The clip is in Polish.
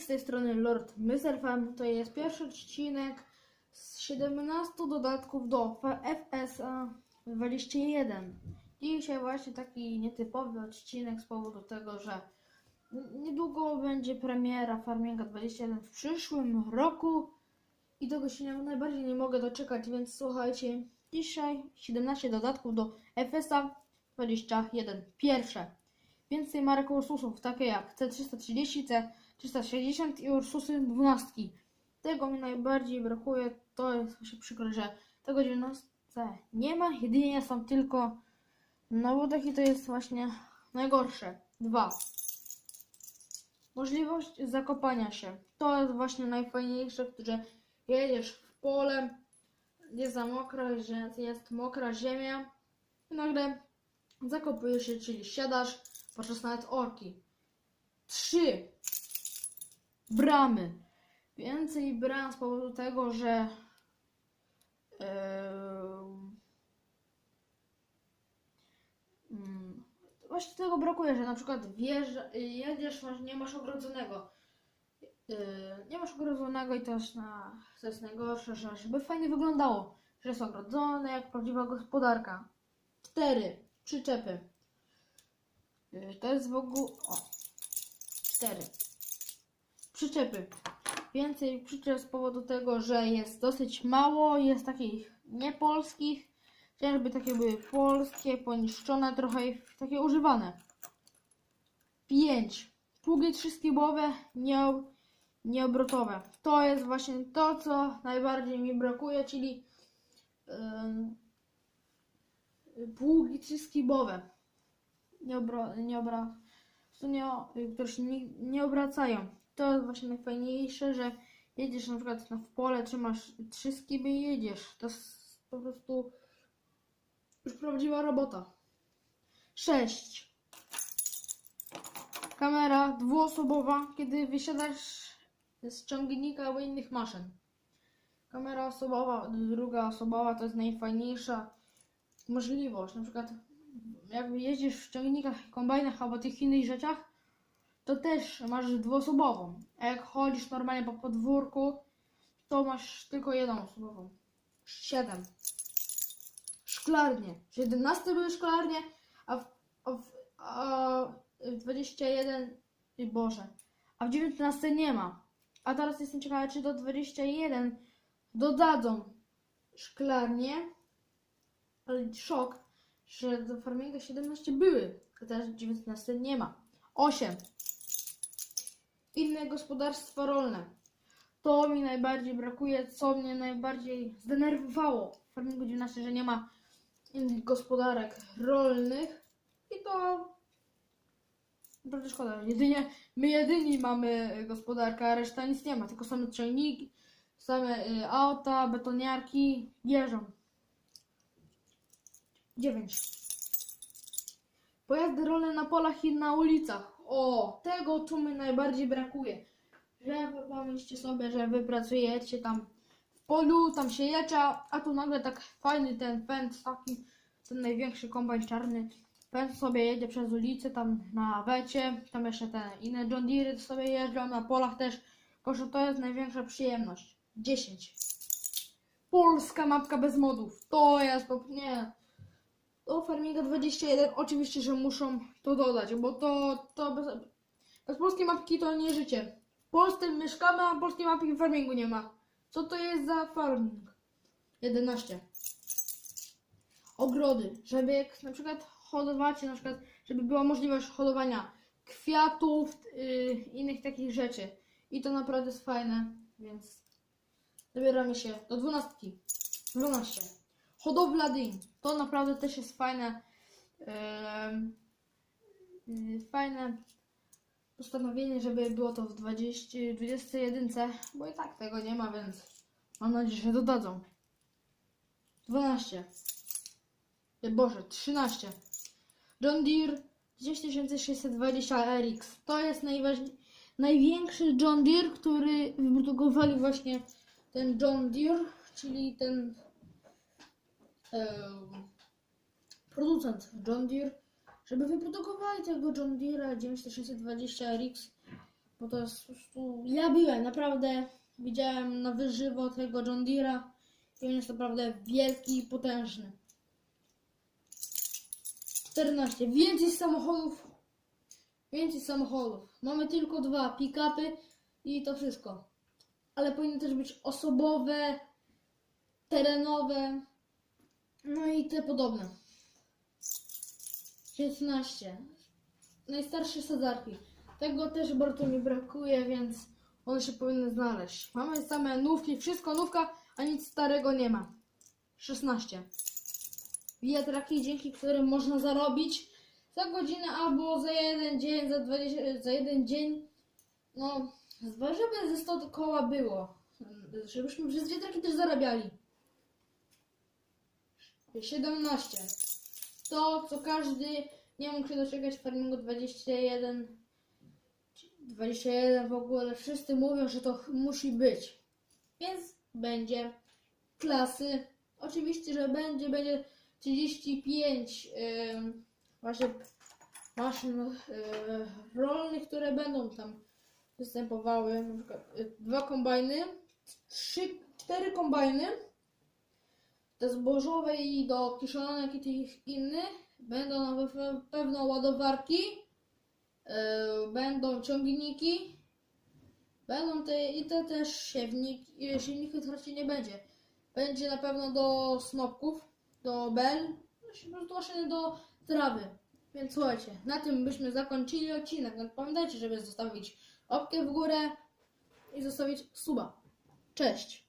z tej strony Lord. Farm. To jest pierwszy odcinek z 17 dodatków do FSA 21. Dzisiaj właśnie taki nietypowy odcinek z powodu tego, że niedługo będzie premiera Farminga 21 w przyszłym roku i tego się najbardziej nie mogę doczekać, więc słuchajcie, dzisiaj 17 dodatków do FSA 21. Pierwsze. Więcej marek Ursusów, takie jak C330, C360 i Ursusy 12. Tego mi najbardziej brakuje, to jest właśnie przykre, że tego 19 nie ma, jedynie są tylko na wodach i to jest właśnie najgorsze. Dwa. Możliwość zakopania się. To jest właśnie najfajniejsze, że jedziesz w pole, jest za mokro, że jest mokra ziemia i nagle zakopujesz się, czyli siadasz podczas nawet orki. Trzy. Bramy. Więcej bram z powodu tego, że mm, właśnie tego brakuje, że na przykład wiesz, jedziesz, masz, nie masz ogrodzonego. Yy, nie masz ogrodzonego i to jest, na, to jest najgorsze, że żeby fajnie wyglądało, że jest ogrodzone jak prawdziwa gospodarka. Cztery. Przyczepy. Yy, To jest w ogóle. O. Cztery. Przyczepy. Więcej przyczep z powodu tego, że jest dosyć mało, jest takich niepolskich. Chciałem, żeby takie były polskie, poniszczone, trochę i takie używane. Pięć. Pługi trzyskibowe, nie, nieobrotowe. To jest właśnie to, co najbardziej mi brakuje, czyli ym, pługi trzyskibowe. Nie, obro, nie, obra, nie, które się nie, nie obracają. To jest właśnie najfajniejsze, że jedziesz na przykład w pole, trzymasz trzy skiby i jedziesz. To jest po prostu już prawdziwa robota. 6. Kamera dwuosobowa, kiedy wysiadasz z ciągnika albo innych maszyn. Kamera osobowa, druga osobowa to jest najfajniejsza możliwość. Na przykład jak jeździsz w ciągnikach, kombajnach albo tych innych rzeczach, to też masz dwuosobową. A jak chodzisz normalnie po podwórku, to masz tylko jedną osobową. 7. Szklarnie. 17 były szklarnie, a w, a w, a w 21, i Boże, a w 19 nie ma. A teraz jestem ciekawa, czy do 21 dodadzą szklarnie, ale szok, że do Farminga 17 były, a teraz w 19 nie ma. 8. Inne gospodarstwa rolne. To mi najbardziej brakuje, co mnie najbardziej zdenerwowało w Farmingu 19, że nie ma innych gospodarek rolnych i to naprawdę szkoda. Jedynie my jedyni mamy gospodarkę, a reszta nic nie ma, tylko same ciągniki, same y, auta, betoniarki jeżdżą. 9. Pojazdy rolne na polach i na ulicach. O, tego tu mi najbardziej brakuje. Że pomyślcie sobie, że wy pracujecie tam w polu, tam się jecza, a tu nagle tak fajny ten pęd, taki, ten największy kombajn czarny, pęd sobie jedzie przez ulicę, tam na wecie, tam jeszcze te inne John Deere sobie jeżdżą, na polach też. Proszę, to jest największa przyjemność. 10. Polska mapka bez modów. To jest, nie. Do Farminga 21 oczywiście, że muszą to dodać, bo to, to bez, bez polskiej mapki to nie życie. W Polsce mieszkamy, a polskiej mapki w farmingu nie ma. Co to jest za farming? 11. Ogrody, żeby jak na przykład hodowacie, na przykład, żeby była możliwość hodowania kwiatów, yy, innych takich rzeczy. I to naprawdę jest fajne, więc zabieramy się do 12. 12. Hodowla dyń. To naprawdę też jest fajne. yy, fajne postanowienie, żeby było to w 20, 21, bo i tak tego nie ma, więc mam nadzieję, że dodadzą. 12. E, Boże, 13. John Deere 10620 RX. To jest największy John Deere, który wyprodukowali właśnie ten John Deere, czyli ten producent John Deere, żeby wyprodukowali tego John Deere'a 9620 RX, Bo to jest po prostu... Ja byłem, naprawdę widziałem na wyżywo tego John Deere'a i on jest naprawdę wielki i potężny. 14. Więcej samochodów. Więcej samochodów. Mamy tylko dwa pick-upy i to wszystko. Ale powinny też być osobowe, terenowe, no i te podobne. 16. Najstarsze sadzarki. Tego też bardzo mi brakuje, więc one się powinny znaleźć. Mamy same nówki, wszystko nówka, a nic starego nie ma. 16. Wiatraki, dzięki którym można zarobić za godzinę albo za jeden dzień, za, 20, za jeden dzień. No, żeby ze 100 koła było. Żebyśmy przez wiatraki też zarabiali. 17. To, co każdy nie mógł się doczekać farmingu 21. 21 w ogóle. Wszyscy mówią, że to musi być. Więc będzie klasy. Oczywiście, że będzie, będzie 35 ym, właśnie maszyn y, rolnych, które będą tam występowały. Na przykład y, dwa kombajny, trzy, cztery kombajny te zbożowe i do kiszonek i tych innych będą na pe- pewno ładowarki, yy, będą ciągniki, będą te i te też siewniki, silniki to raczej nie będzie. Będzie na pewno do snopków, do bel, no, maszyny do trawy. Więc słuchajcie, na tym byśmy zakończyli odcinek. No, pamiętajcie, żeby zostawić łapkę w górę i zostawić suba. Cześć!